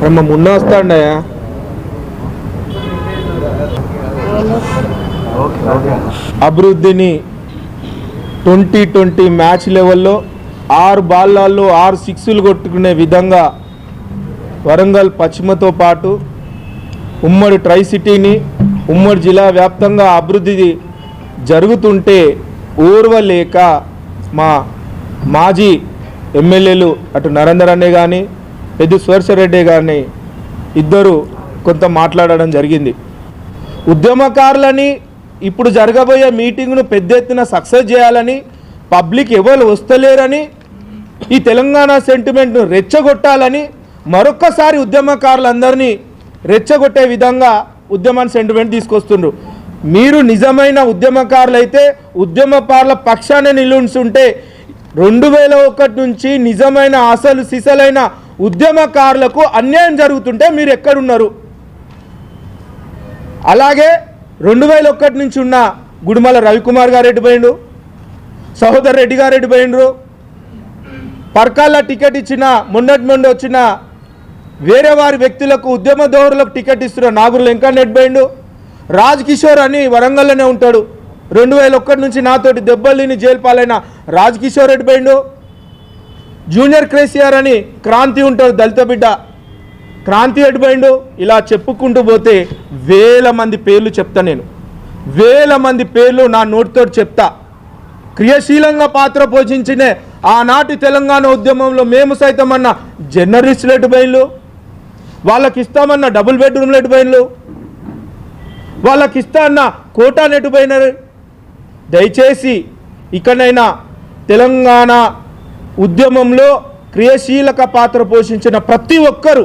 అమ్మ మున్న వస్తాడయా అభివృద్ధిని twenty twenty match లెవెల్లో ఆరు బాల్లాల్లో ఆరు సిక్స్లు కొట్టుకునే విధంగా వరంగల్ పశ్చిమతో పాటు ఉమ్మడి ట్రై సిటీని ఉమ్మడి జిల్లా వ్యాప్తంగా అభివృద్ధి జరుగుతుంటే ఓర్వలేక మా మాజీ ఎమ్మెల్యేలు అటు నరేందర్ అనే కానీ ఎద్దు రెడ్డి గారిని ఇద్దరు కొంత మాట్లాడడం జరిగింది. ఉద్యమకారులని ఇప్పుడు జరగబోయే మీటింగ్ను పెద్ద ఎత్తున సక్సెస్ చేయాలని పబ్లిక్ ఎవరు వస్తలేరని ఈ తెలంగాణ సెంటిమెంట్ను రెచ్చగొట్టాలని మరొక్కసారి ఉద్యమకారులందరినీ రెచ్చగొట్టే విధంగా ఉద్యమాన్ని సెంటిమెంట్ తీసుకొస్తుండ్రు. మీరు నిజమైన ఉద్యమకారులైతే ఉద్యమకారుల పక్షాన నిలుంచుంటే రెండు వేల ఒకటి నుంచి నిజమైన అసలు సిసలైన ఉద్యమకారులకు అన్యాయం జరుగుతుంటే మీరు ఎక్కడున్నారు? అలాగే రెండు వేల ఒకటి నుంచి ఉన్న గుడిమల రవికుమార్ గారు పోయిండు? సహోదర్ రెడ్డి గారు పోయిండ్రు? పర్కాల టికెట్ ఇచ్చిన మొన్నటి మొండి వచ్చిన వేరే వారి వ్యక్తులకు ఉద్యమ ధోరణులకు టికెట్ ఇస్తున్న నాగురు వెంకన్న పోయిండు? రాజ్ కిషోర్ అని వరంగల్లోనే ఉంటాడు. రెండు వేల ఒక్కటి నుంచి నాతోటి దెబ్బలిని జైలు పాలైన రాజ్ కిషోర్ రెడ్డి పోయిండు? జూనియర్ కేసీఆర్ అని క్రాంతి ఉంటాడు దళిత బిడ్డ. క్రాంతి ఎటుపోయిండు? ఇలా చెప్పుకుంటూ పోతే వేల మంది పేర్లు చెప్తా నేను. వేల మంది పేర్లు నా నోటితో చెప్తా. క్రియాశీలంగా పాత్ర పోషించిన ఆనాటి తెలంగాణ ఉద్యమంలో మేము సైతం అన్న జర్నలిస్టులు ఎటుపోయిన్లు వాళ్ళకి ఇస్తామన్న డబుల్ బెడ్రూమ్లు ఎటుపోయిన్లు వాళ్ళకి ఇస్తా అన్న కోటాను ఎటుపోయినారు? దయచేసి ఇకనైనా తెలంగాణ ఉద్యమంలో క్రియాశీలక పాత్ర పోషించిన ప్రతి ఒక్కరూ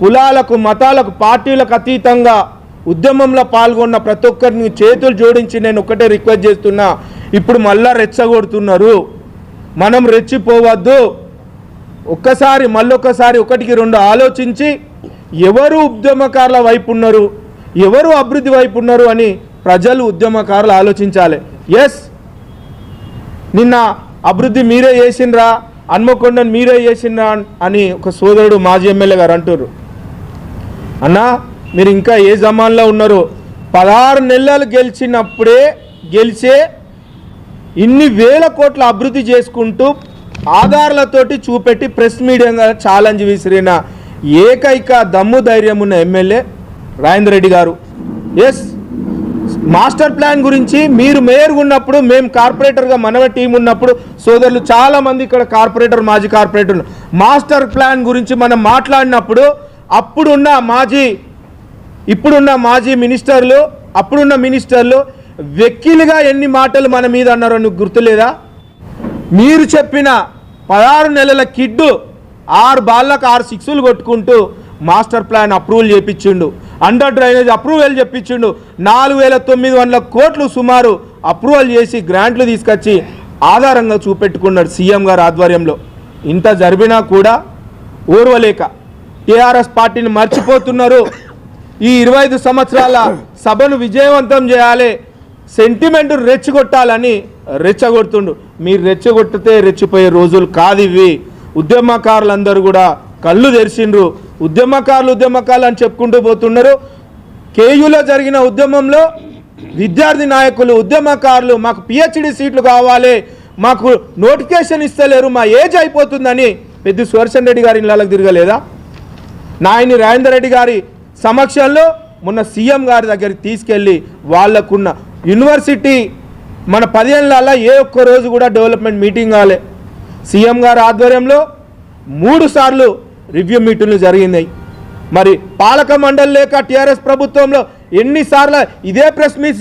కులాలకు మతాలకు పార్టీలకు అతీతంగా ఉద్యమంలో పాల్గొన్న ప్రతి ఒక్కరిని చేతులు జోడించి నేను ఒకటే రిక్వెస్ట్ చేస్తున్నా. ఇప్పుడు మళ్ళా రెచ్చగొడుతున్నారు. మనం రెచ్చిపోవద్దు. ఒక్కసారి మళ్ళొక్కసారి ఒకటికి రెండు ఆలోచించి ఎవరు ఉద్యమకారుల వైపు ఉన్నారు ఎవరు అభివృద్ధి వైపు ఉన్నారు అని ప్రజలు ఉద్యమకారులు ఆలోచించాలి. ఎస్ నిన్న అభివృద్ధి మీరే చేసిండ్రా హన్మకొండను మీరే చేసిండ్రా అని ఒక సోదరుడు మాజీ ఎమ్మెల్యే గారు అంటారు అన్నా మీరు ఇంకా ఏ జమాన్లో ఉన్నారు? పదహారు నెలలు గెలిచినప్పుడే గెలిచే ఇన్ని వేల కోట్ల అభివృద్ధి చేసుకుంటూ ఆధారాలతోటి చూపెట్టి ప్రెస్ మీడియా ఛాలెంజ్ విసిరిన ఏకైక దమ్ము ధైర్యం ఉన్న ఎమ్మెల్యే రాజేంద్ర రెడ్డి గారు. ఎస్ మాస్టర్ ప్లాన్ గురించి మీరు మేయర్ ఉన్నప్పుడు మేము కార్పొరేటర్గా మనమే టీం ఉన్నప్పుడు సోదరులు చాలామంది ఇక్కడ కార్పొరేటర్ మాజీ కార్పొరేటర్ మాస్టర్ ప్లాన్ గురించి మనం మాట్లాడినప్పుడు అప్పుడున్న మాజీ ఇప్పుడున్న మాజీ మినిస్టర్లు అప్పుడున్న మినిస్టర్లు వెక్కిలుగా ఎన్ని మాటలు మన మీద అన్నారో నీకు గుర్తులేదా? మీరు చెప్పిన పదహారు నెలల కిడ్డు ఆరు బాళ్ళకు ఆరు సిక్స్లు కొట్టుకుంటూ మాస్టర్ ప్లాన్ అప్రూవల్ చేపించిండు. అండర్ డ్రైనేజ్ అప్రూవల్ చెప్పించిండు. నాలుగు వేల తొమ్మిది వందల కోట్లు సుమారు అప్రూవల్ చేసి గ్రాంట్లు తీసుకొచ్చి ఆధారంగా చూపెట్టుకున్నాడు సీఎం గారు ఆధ్వర్యంలో. ఇంత జరిపినా కూడా ఓర్వలేక టీఆర్ఎస్ పార్టీని మర్చిపోతున్నారు. ఈ ఇరవై ఐదు సంవత్సరాల సభను విజయవంతం చేయాలి సెంటిమెంట్ రెచ్చగొట్టాలని రెచ్చగొడుతుండు. మీరు రెచ్చగొట్టితే రెచ్చిపోయే రోజులు కాదు ఇవి. ఉద్యమకారులందరూ కూడా కళ్ళు తెరిచిండ్రు. ఉద్యమకారులు ఉద్యమకారులు అని చెప్పుకుంటూ పోతున్నారు. కేయులో జరిగిన ఉద్యమంలో విద్యార్థి నాయకులు ఉద్యమకారులు మాకు పిహెచ్డి సీట్లు కావాలి మాకు నోటిఫికేషన్ ఇస్తలేరు మా ఏజ్ అయిపోతుందని పెద్ద సుదర్శన్ రెడ్డి గారి ఇళ్ళకి తిరగలేదా? నాయని రాజేందర్ రెడ్డి గారి సమక్షంలో మొన్న సీఎం గారి దగ్గరికి తీసుకెళ్ళి వాళ్ళకున్న యూనివర్సిటీ మన పదిహేనులలో ఏ ఒక్క రోజు కూడా డెవలప్మెంట్ మీటింగ్ కాలే. సీఎం గారి ఆధ్వర్యంలో మూడు సార్లు రివ్యూ మీటింగ్లు జరిగినాయి. మరి పాలక మండలి లేక టీఆర్ఎస్ ప్రభుత్వంలో ఎన్నిసార్లు ఇదే ప్రెస్ మీట్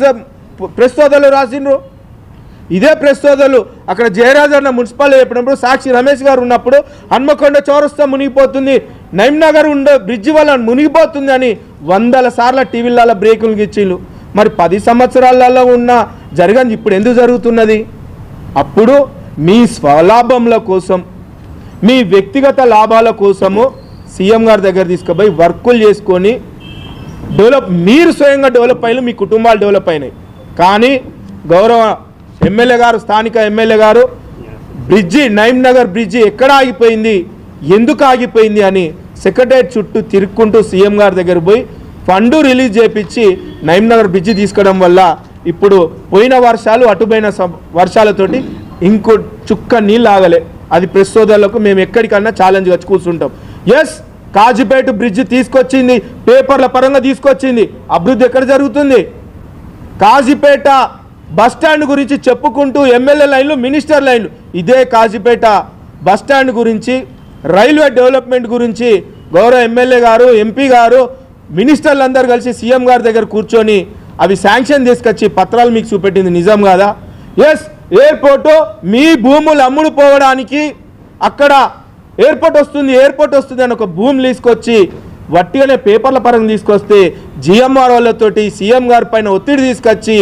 ప్రెస్ సోదరులు రాసిండ్రు? ఇదే ప్రెస్ సోదరులు అక్కడ జయరాజ్ అన్న మున్సిపల్ చెప్పినప్పుడు సాక్షి రమేష్ గారు ఉన్నప్పుడు హన్మకొండ చౌరస్తా మునిగిపోతుంది నగర్ ఉండే బ్రిడ్జి వల్ల మునిగిపోతుంది అని వందల సార్లు టీవీలలో బ్రేకులు ఇచ్చిళ్ళు మరి పది సంవత్సరాలలో ఉన్న జరగని ఇప్పుడు ఎందుకు జరుగుతున్నది? అప్పుడు మీ స్వలాభంల కోసం మీ వ్యక్తిగత లాభాల కోసము సీఎం గారి దగ్గర తీసుకుపోయి వర్కులు చేసుకొని డెవలప్ మీరు స్వయంగా డెవలప్ అయిన మీ కుటుంబాలు డెవలప్ అయినాయి. కానీ గౌరవ ఎమ్మెల్యే గారు స్థానిక ఎమ్మెల్యే గారు బ్రిడ్జి నైమ్ నగర్ బ్రిడ్జి ఎక్కడ ఆగిపోయింది ఎందుకు ఆగిపోయింది అని సెక్రటరేట్ చుట్టూ తిరుక్కుంటూ సీఎం గారి దగ్గర పోయి ఫండ్ రిలీజ్ చేపించి నగర్ బ్రిడ్జి తీసుకోవడం వల్ల ఇప్పుడు పోయిన వర్షాలు అటుపోయిన వర్షాలతోటి ఇంకో చుక్క నీళ్ళు ఆగలే. అది ప్రెస్ సోదరులకు మేము ఎక్కడికన్నా ఛాలెంజ్ వచ్చి కూర్చుంటాం. ఎస్ కాజీపేట బ్రిడ్జ్ తీసుకొచ్చింది పేపర్ల పరంగా తీసుకొచ్చింది. అభివృద్ధి ఎక్కడ జరుగుతుంది? కాజీపేట బస్ స్టాండ్ గురించి చెప్పుకుంటూ ఎమ్మెల్యే లైన్లు మినిస్టర్ లైన్లు. ఇదే కాజీపేట బస్ స్టాండ్ గురించి రైల్వే డెవలప్మెంట్ గురించి గౌరవ ఎమ్మెల్యే గారు ఎంపీ గారు మినిస్టర్లు అందరు కలిసి సీఎం గారి దగ్గర కూర్చొని అవి శాంక్షన్ తీసుకొచ్చి పత్రాలు మీకు చూపెట్టింది నిజం కాదా? ఎస్ ఎయిర్పోర్టు మీ భూములు అమ్ముడు పోవడానికి అక్కడ ఎయిర్పోర్ట్ వస్తుంది ఎయిర్పోర్ట్ వస్తుంది అని ఒక భూమి తీసుకొచ్చి వట్టిగానే పేపర్ల పరంగా తీసుకొస్తే జిఎంఆర్ వాళ్ళతోటి సీఎం గారి పైన ఒత్తిడి తీసుకొచ్చి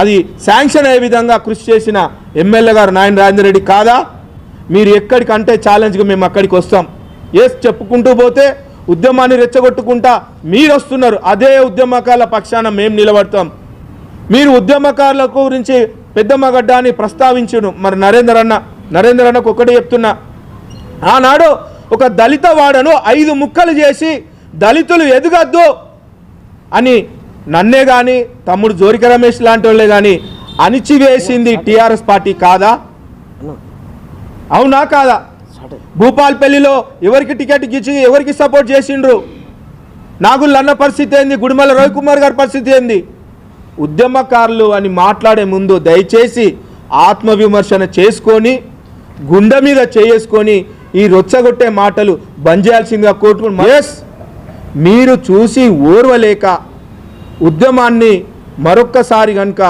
అది శాంక్షన్ అయ్యే విధంగా కృషి చేసిన ఎమ్మెల్యే గారు నాయన రాజేంద్ర రెడ్డి కాదా? మీరు ఎక్కడికంటే ఛాలెంజ్గా మేము అక్కడికి వస్తాం. ఎస్ చెప్పుకుంటూ పోతే ఉద్యమాన్ని రెచ్చగొట్టుకుంటా మీరు వస్తున్నారు. అదే ఉద్యమకాల పక్షాన మేము నిలబడతాం. మీరు ఉద్యమకారుల గురించి పెద్దమ్మగడ్డ అని ప్రస్తావించును. మరి నరేందర్ అన్న నరేందర్ అన్నకు ఒకటే చెప్తున్నా. ఆనాడు ఒక దళిత వాడను ఐదు ముక్కలు చేసి దళితులు ఎదగద్దు అని నన్నే కానీ తమ్ముడు జోరిక రమేష్ లాంటి వాళ్ళే కానీ అణిచివేసింది టీఆర్ఎస్ పార్టీ కాదా? అవునా కాదా? భూపాల్పల్లిలో ఎవరికి టికెట్ ఇచ్చి ఎవరికి సపోర్ట్ చేసిండ్రు? నాగుల్ అన్న పరిస్థితి ఏంది? గుడిమల రవికుమార్ గారి పరిస్థితి ఏంది? ఉద్యమకారులు అని మాట్లాడే ముందు దయచేసి ఆత్మవిమర్శన చేసుకొని గుండె మీద చేసుకొని ఈ రొచ్చగొట్టే మాటలు బంద్ చేయాల్సిందిగా కోరుకుని ఎస్ మీరు చూసి ఓర్వలేక ఉద్యమాన్ని మరొక్కసారి కనుక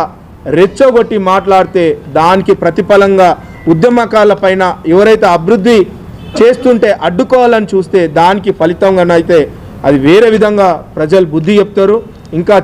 రెచ్చగొట్టి మాట్లాడితే దానికి ప్రతిఫలంగా ఉద్యమకాల పైన ఎవరైతే అభివృద్ధి చేస్తుంటే అడ్డుకోవాలని చూస్తే దానికి ఫలితంగానైతే అది వేరే విధంగా ప్రజలు బుద్ధి చెప్తారు. ఇంకా